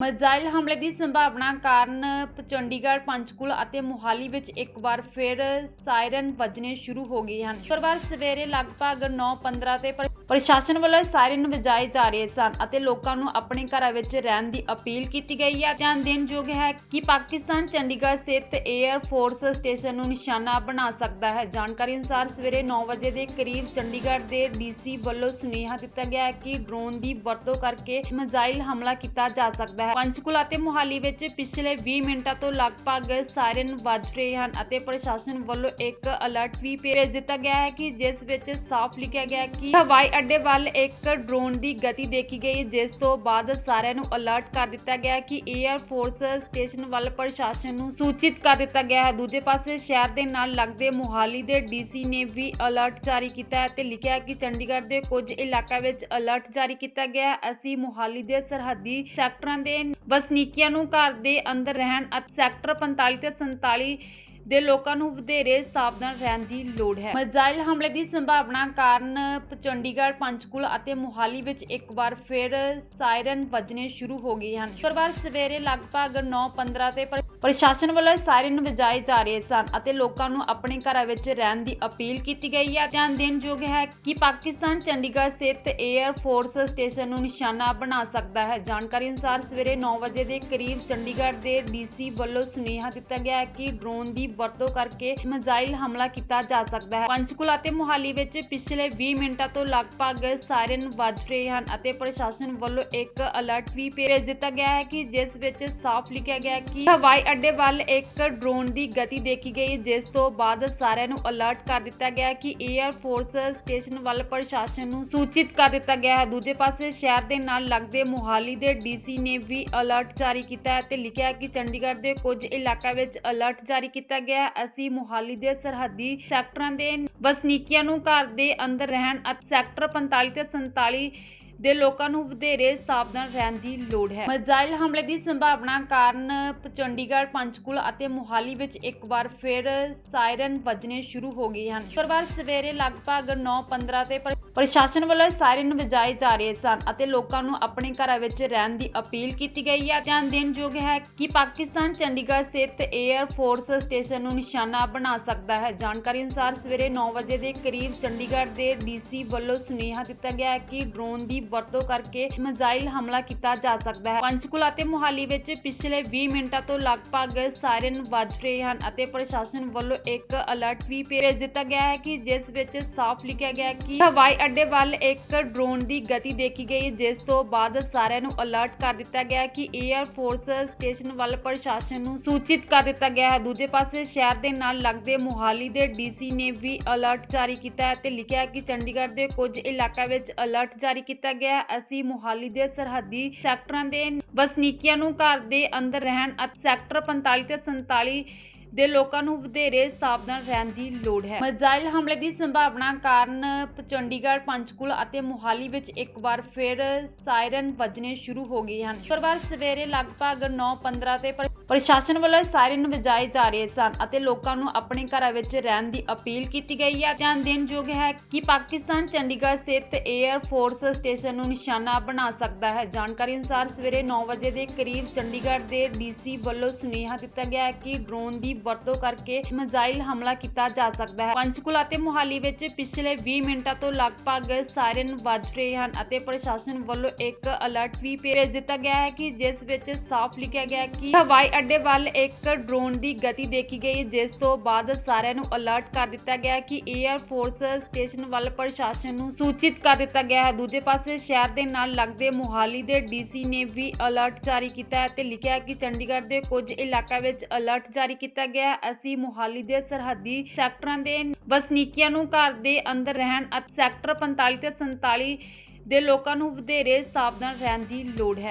Missile ਹਮਲੇ ਦੀ ਸੰਭਾਵਨਾ ਕਾਰਨ ਚੰਡੀਗੜ੍ਹ, ਪੰਚਕੂਲਾ ਅਤੇ ਮੁਹਾਲੀ ਵਿੱਚ ਇੱਕ ਵਾਰ ਫਿਰ ਸਾਇਰਨ ਵੱਜਣੇ ਸ਼ੁਰੂ ਹੋ ਗਏ ਹਨ। ਸ਼ੁੱਕਰਵਾਰ ਸਵੇਰੇ ਲਗਭਗ 9:15 ਤੇ ਪ੍ਰਸ਼ਾਸਨ ਵੱਲੋਂ ਸਾਇਰਨ ਵਜਾਏ ਜਾ ਰਹੇ ਸਨ ਅਤੇ ਲੋਕਾਂ ਨੂੰ ਆਪਣੇ ਘਰਾਂ ਵਿੱਚ ਰਹਿਣ ਦੀ ਅਪੀਲ ਕੀਤੀ ਗਈ ਹੈ। ਧਿਆਨ ਦੇਣਯੋਗ ਹੈ ਕਿ ਪਾਕਿਸਤਾਨ ਚੰਡੀਗੜ੍ਹ ਸਥਿਤ 에ਅਰ ਫੋਰਸ ਸਟੇਸ਼ਨ ਨੂੰ ਨਿਸ਼ਾਨਾ ਬਣਾ ਸਕਦਾ ਹੈ। ਜਾਣਕਾਰੀ ਅਨੁਸਾਰ ਸਵੇਰੇ 9 ਵਜੇ ਦੇ ਕਰੀਬ ਚੰਡੀਗੜ੍ਹ ਦੇ ਡੀਸੀ ਵੱਲੋਂ ਸੁਨੇਹਾ ਦਿੱਤਾ ਗਿਆ ਹੈ ਕਿ ਡਰੋਨ ਦੀ ਵਰਤੋਂ ਕਰਕੇ ਮਿਜ਼ਾਈਲ ਹਮਲਾ ਕੀਤਾ ਜਾ ਸਕਦਾ ਹੈ। ਪੰਚਕੂਲਾ ਅਤੇ ਮੁਹਾਲੀ ਵਿੱਚ ਪਿਛਲੇ 20 ਮਿੰਟਾਂ ਤੋਂ ਲਗਭਗ ਸਾਇਰਨ ਵੱਜ ਰਹੇ ਹਨ ਅਤੇ ਪ੍ਰਸ਼ਾਸਨ ਵੱਲੋਂ ਇੱਕ ਅਲਰਟ ਵੀ ਭੇਜ ਦਿੱਤਾ ਗਿਆ ਹੈ ਕਿ ਜਿਸ ਵਿੱਚ ਸਾਫ਼ ਲਿਖਿਆ ਗਿਆ ਹੈ ਕਿ ਹਵਾਈ ਅੱਡੇ ਵੱਲ ਇੱਕ ਡਰੋਨ ਦੀ ਗਤੀ ਦੇਖੀ ਗਈ, ਜਿਸ ਤੋਂ ਬਾਅਦ ਸਾਰਿਆਂ ਨੂੰ ਅਲਰਟ ਕਰ ਦਿੱਤਾ ਗਿਆ ਕਿ 에ਅਰ ਫੋਰਸ ਸਟੇਸ਼ਨ ਵੱਲ ਪ੍ਰਸ਼ਾਸਨ ਨੂੰ ਸੂਚਿਤ ਕਰ ਦਿੱਤਾ ਗਿਆ ਹੈ। ਦੂਜੇ ਪਾਸੇ ਸ਼ਹਿਰ ਦੇ ਨਾਲ ਲੱਗਦੇ ਮੁਹਾਲੀ ਦੇ ਡੀਸੀ ਨੇ ਵੀ ਅਲਰਟ ਜਾਰੀ ਕੀਤਾ ਹੈ ਤੇ ਲਿਖਿਆ ਕਿ ਚੰਡੀਗੜ੍ਹ ਦੇ ਕੁਝ ਇਲਾਕਿਆਂ ਵਿੱਚ ਅਲਰਟ ਜਾਰੀ ਕੀਤਾ ਗਿਆ ਹੈ। ਅਸੀਂ ਮੁਹਾਲੀ ਦੇ ਸਰਹੱਦੀ ਸੈਕਟਰਾਂ ਦੇ ਵਸਨੀਕੀਆਂ ਨੂੰ ਘਰ ਦੇ ਅੰਦਰ ਰਹਿਣ ਅਤੇ ਸੈਕਟਰ 45 ਤੇ 47 ਦੇ ਲੋਕਾਂ ਨੂੰ ਵਧੇਰੇ ਸਾਵਧਾਨ ਰਹਿਣ ਦੀ ਲੋੜ ਹੈ। ਮਿਜ਼ਾਈਲ ਹਮਲੇ ਦੀ ਸੰਭਾਵਨਾ ਕਾਰਨ ਚੰਡੀਗੜ੍ਹ, ਪੰਚਕੂਲਾ ਅਤੇ ਮੁਹਾਲੀ ਵਿੱਚ ਇੱਕ ਵਾਰ ਫਿਰ ਸਾਇਰਨ ਵੱਜਣੇ ਸ਼ੁਰੂ ਹੋ ਗਏ ਹਨ। ਸ਼ੁੱਕਰਵਾਰ ਸਵੇਰੇ ਲਗਭਗ 9:15 ਤੇ ਪ੍ਰਸ਼ਾਸਨ ਵੱਲੋਂ ਸਾਇਰਨ ਵਜਾਏ ਜਾ ਰਹੇ ਸਨ ਅਤੇ ਲੋਕਾਂ ਨੂੰ ਆਪਣੇ ਘਰਾਂ ਵਿੱਚ ਰਹਿਣ ਦੀ ਅਪੀਲ ਕੀਤੀ ਗਈ ਹੈ। ਧਿਆਨ ਦੇਣਯੋਗ ਹੈ ਕਿ ਪਾਕਿਸਤਾਨ ਚੰਡੀਗੜ੍ਹ ਸਥਿਤ 에ਅਰ ਫੋਰਸ ਸਟੇਸ਼ਨ ਨੂੰ ਨਿਸ਼ਾਨਾ ਬਣਾ ਸਕਦਾ ਹੈ। ਜਾਣਕਾਰੀ ਅਨੁਸਾਰ ਸਵੇਰੇ 9 ਵਜੇ ਦੇ ਕਰੀਬ ਚੰਡੀਗੜ੍ਹ ਦੇ ਡੀਸੀ ਵੱਲੋਂ ਸੁਨੇਹਾ ਦਿੱਤਾ ਗਿਆ ਹੈ ਕਿ ਡਰੋਨ ਦੀ ਵਰਤੋਂ ਕਰਕੇ ਮਿਜ਼ਾਈਲ ਹਮਲਾ ਕੀਤਾ ਜਾ ਸਕਦਾ ਹੈ। ਪੰਚਕੁਲਾ ਅਤੇ ਮੁਹਾਲੀ ਵਿੱਚ ਪਿਛਲੇ 20 ਮਿੰਟਾਂ ਤੋਂ ਲਗਭਗ ਸਾਇਰਨ ਵੱਜ ਰਹੇ ਹਨ ਅਤੇ ਪ੍ਰਸ਼ਾਸਨ ਵੱਲੋਂ ਇੱਕ ਅਲਰਟ ਵੀ ਭੇਜ ਦਿੱਤਾ ਗਿਆ ਹੈ ਕਿ ਜਿਸ ਵਿੱਚ ਸਾਫ਼ ਲਿਖਿਆ ਗਿਆ ਕਿ ਹਵਾਈ ਅੱਡੇ ਵੱਲ ਇੱਕ ਡਰੋਨ ਦੀ ਗਤੀ ਦੇਖੀ ਗਈ, ਜਿਸ ਤੋਂ ਬਾਅਦ ਸਾਰਿਆਂ ਨੂੰ ਅਲਰਟ ਕਰ ਦਿੱਤਾ ਗਿਆ ਕਿ 에ਅਰ ਫੋਰਸ ਸਟੇਸ਼ਨ ਵੱਲ ਪ੍ਰਸ਼ਾਸਨ ਨੂੰ ਸੂਚਿਤ ਕਰ ਦਿੱਤਾ ਗਿਆ ਹੈ। ਦੂਜੇ ਪਾਸੇ ਸ਼ਹਿਰ ਦੇ ਨਾਲ ਲੱਗਦੇ ਮੁਹਾਲੀ ਦੇ ਡੀਸੀ ਨੇ ਵੀ ਅਲਰਟ ਜਾਰੀ ਕੀਤਾ ਹੈ ਤੇ ਲਿਖਿਆ ਹੈ ਕਿ ਚੰਡੀਗੜ੍ਹ ਦੇ ਕੁਝ ਇਲਾਕਿਆਂ ਵਿੱਚ ਅਲਰਟ ਜਾਰੀ ਕੀਤਾ ਗਿਆ। ਅਸੀਂ ਮੁਹਾਲੀ ਦੇ ਸਰਹੱਦੀ ਸੈਕਟਰਾਂ ਦੇ ਵਸਨੀਕੀਆਂ ਨੂੰ ਘਰ ਦੇ ਅੰਦਰ ਰਹਿਣ ਅਤੇ ਸੈਕਟਰ 45 ਤੇ 47 ਦੇ ਲੋਕਾਂ ਨੂੰ ਵਧੇਰੇ ਸਾਵਧਾਨ ਰਹਿਣ ਦੀ ਲੋੜ ਹੈ। ਮਿਜ਼ਾਈਲ ਹਮਲੇ ਦੀ ਸੰਭਾਵਨਾ ਕਾਰਨ ਚੰਡੀਗੜ੍ਹ, ਪੰਚਕੂਲਾ ਅਤੇ ਮੁਹਾਲੀ ਵਿੱਚ ਇੱਕ ਵਾਰ ਫਿਰ ਸਾਇਰਨ ਵੱਜਣੇ ਸ਼ੁਰੂ ਹੋ ਗਏ ਹਨ। ਸ਼ੁੱਕਰਵਾਰ ਸਵੇਰੇ ਲਗਭਗ 9:15 ਤੇ ਪ੍ਰਸ਼ਾਸਨ ਵੱਲੋਂ ਸਾਇਰਨ ਵਜਾਏ ਜਾ ਰਹੇ ਸਨ ਅਤੇ ਲੋਕਾਂ ਨੂੰ ਆਪਣੇ ਘਰਾਂ ਵਿੱਚ ਰਹਿਣ ਦੀ ਅਪੀਲ ਕੀਤੀ ਗਈ ਹੈ। ਧਿਆਨ ਦੇਣਯੋਗ ਹੈ ਕਿ ਪਾਕਿਸਤਾਨ ਚੰਡੀਗੜ੍ਹ ਸਥਿਤ 에ਅਰ ਫੋਰਸ ਸਟੇਸ਼ਨ ਨੂੰ ਨਿਸ਼ਾਨਾ ਬਣਾ ਸਕਦਾ ਹੈ। ਜਾਣਕਾਰੀ ਅਨੁਸਾਰ ਸਵੇਰੇ 9 ਵਜੇ ਦੇ ਕਰੀਬ ਚੰਡੀਗੜ੍ਹ ਦੇ ਡੀਸੀ ਵੱਲੋਂ ਸੁਨੇਹਾ ਦਿੱਤਾ ਗਿਆ ਹੈ ਕਿ ਡਰੋਨ ਦੀ ਵਰਤੋਂ ਕਰਕੇ ਮਿਜ਼ਾਈਲ ਹਮਲਾ ਕੀਤਾ ਜਾ ਸਕਦਾ ਹੈ। ਪੰਚਕੁਲਾ ਅਤੇ ਮੁਹਾਲੀ ਵਿੱਚ ਪਿਛਲੇ 20 ਮਿੰਟਾਂ ਤੋਂ ਲਗਭਗ ਸਾਇਰਨ ਵੱਜ ਰਹੇ ਹਨ ਅਤੇ ਪ੍ਰਸ਼ਾਸਨ ਵੱਲੋਂ ਇੱਕ ਅਲਰਟ ਵੀ ਭੇਜ ਦਿੱਤਾ ਗਿਆ ਹੈ ਕਿ ਜਿਸ ਵਿੱਚ ਸਾਫ਼ ਲਿਖਿਆ ਗਿਆ ਹੈ ਕਿ ਹਵਾਈ ਅੱਡੇ ਵੱਲ ਇੱਕ ਡਰੋਨ ਦੀ ਗਤੀ ਦੇਖੀ ਗਈ, ਜਿਸ ਤੋਂ ਬਾਅਦ ਸਾਰਿਆਂ ਨੂੰ ਅਲਰਟ ਕਰ ਦਿੱਤਾ ਗਿਆ ਕਿ 에ਅਰ ਫੋਰਸ ਸਟੇਸ਼ਨ ਵੱਲ ਪ੍ਰਸ਼ਾਸਨ ਨੂੰ ਸੂਚਿਤ ਕਰ ਦਿੱਤਾ ਗਿਆ ਹੈ। ਦੂਜੇ ਪਾਸੇ ਸ਼ਹਿਰ ਦੇ ਨਾਲ ਲੱਗਦੇ ਮੁਹਾਲੀ ਦੇ ਡੀਸੀ ਨੇ ਵੀ ਅਲਰਟ ਜਾਰੀ ਕੀਤਾ ਹੈ ਤੇ ਲਿਖਿਆ ਹੈ ਕਿ ਚੰਡੀਗੜ੍ਹ ਦੇ ਕੁਝ ਇਲਾਕਿਆਂ ਵਿੱਚ ਅਲਰਟ ਜਾਰੀ ਕੀਤਾ ਗਿਆ। ਅਸੀਂ ਮੁਹਾਲੀ ਦੇ ਸਰਹੱਦੀ ਸੈਕਟਰਾਂ ਦੇ ਵਸਨੀਕੀਆਂ ਨੂੰ ਘਰ ਦੇ ਅੰਦਰ ਰਹਿਣ ਅਤੇ ਸੈਕਟਰ 45 ਤੇ 47 ਦੇ ਲੋਕਾਂ ਨੂੰ ਵਧੇਰੇ ਸਾਵਧਾਨ ਰਹਿਣ ਦੀ ਲੋੜ ਹੈ। ਮਿਜ਼ਾਈਲ ਹਮਲੇ ਦੀ ਸੰਭਾਵਨਾ ਕਾਰਨ ਚੰਡੀਗੜ੍ਹ, ਪੰਚਕੂਲਾ ਅਤੇ ਮੁਹਾਲੀ ਵਿੱਚ ਇੱਕ ਵਾਰ ਫਿਰ ਸਾਇਰਨ ਵੱਜਣੇ ਸ਼ੁਰੂ ਹੋ ਗਏ ਹਨ। ਸ਼ੁੱਕਰਵਾਰ ਸਵੇਰੇ ਲਗਭਗ 9:15 ਤੇ ਪ੍ਰਸ਼ਾਸਨ ਵੱਲੋਂ ਸਾਇਰਨ ਵਜਾਏ ਜਾ ਰਹੇ ਸਨ ਅਤੇ ਲੋਕਾਂ ਨੂੰ ਆਪਣੇ ਘਰਾਂ ਵਿੱਚ ਰਹਿਣ ਦੀ ਅਪੀਲ ਕੀਤੀ ਗਈ ਹੈ। ਧਿਆਨ ਦੇਣਯੋਗ ਹੈ ਕਿ ਪਾਕਿਸਤਾਨ ਚੰਡੀਗੜ੍ਹ ਸਥਿਤ 에ਅਰ ਫੋਰਸ ਸਟੇਸ਼ਨ ਨੂੰ ਨਿਸ਼ਾਨਾ ਬਣਾ ਸਕਦਾ ਹੈ। ਜਾਣਕਾਰੀ ਅਨੁਸਾਰ ਸਵੇਰੇ 9 ਵਜੇ ਦੇ ਕਰੀਬ ਚੰਡੀਗੜ੍ਹ ਦੇ ਡੀਸੀ ਵੱਲੋਂ ਸੁਨੇਹਾ ਦਿੱਤਾ ਗਿਆ ਹੈ ਕਿ ਡਰੋਨ ਦੀ ਵਰਤੋਂ ਕਰਕੇ ਮਿਜ਼ਾਈਲ ਹਮਲਾ ਕੀਤਾ ਜਾ ਸਕਦਾ ਹੈ। ਪੰਚਕੁਲਾ ਅਤੇ ਮੁਹਾਲੀ ਵਿੱਚ ਪਿਛਲੇ 20 ਮਿੰਟਾਂ ਤੋਂ ਲਗਭਗ ਸਾਇਰਨ ਵੱਜ ਰਹੇ ਹਨ ਅਤੇ ਪ੍ਰਸ਼ਾਸਨ ਵੱਲੋਂ ਇੱਕ ਅਲਰਟ ਵੀ ਭੇਜ ਦਿੱਤਾ ਗਿਆ ਹੈ ਕਿ ਜਿਸ ਵਿੱਚ ਸਾਫ਼ ਲਿਖਿਆ ਗਿਆ ਹੈ ਕਿ ਹਵਾਈ ਅੱਡੇ ਵੱਲ ਇੱਕ ਡਰੋਨ ਦੀ ਗਤੀ ਦੇਖੀ ਗਈ, ਜਿਸ ਤੋਂ ਬਾਅਦ ਸਾਰਿਆਂ ਨੂੰ ਅਲਰਟ ਕਰ ਦਿੱਤਾ ਗਿਆ ਕਿ 에ਅਰ ਫੋਰਸ ਸਟੇਸ਼ਨ ਵੱਲ ਪ੍ਰਸ਼ਾਸਨ ਨੂੰ ਸੂਚਿਤ ਕਰ ਦਿੱਤਾ ਗਿਆ ਹੈ। ਦੂਜੇ ਪਾਸੇ ਸ਼ਹਿਰ ਦੇ ਨਾਲ ਲੱਗਦੇ ਮੁਹਾਲੀ ਦੇ ਡੀਸੀ ਨੇ ਵੀ ਅਲਰਟ ਜਾਰੀ ਕੀਤਾ ਹੈ ਤੇ ਲਿਖਿਆ ਹੈ ਕਿ ਚੰਡੀਗੜ੍ਹ ਦੇ ਕੁਝ ਇਲਾਕਿਆਂ ਵਿੱਚ ਅਲਰਟ ਜਾਰੀ ਕੀਤਾ ਗਿਆ। ਅਸੀਂ ਮੁਹਾਲੀ ਦੇ ਸਰਹੱਦੀ ਸੈਕਟਰਾਂ ਦੇ ਵਸਨੀਕੀਆਂ ਨੂੰ ਘਰ ਦੇ ਅੰਦਰ ਰਹਿਣ ਅਤੇ ਸੈਕਟਰ 45 ਤੇ 47 ਦੇ ਲੋਕਾਂ ਨੂੰ ਵਧੇਰੇ ਸਾਵਧਾਨ ਰਹਿਣ ਦੀ ਲੋੜ ਹੈ।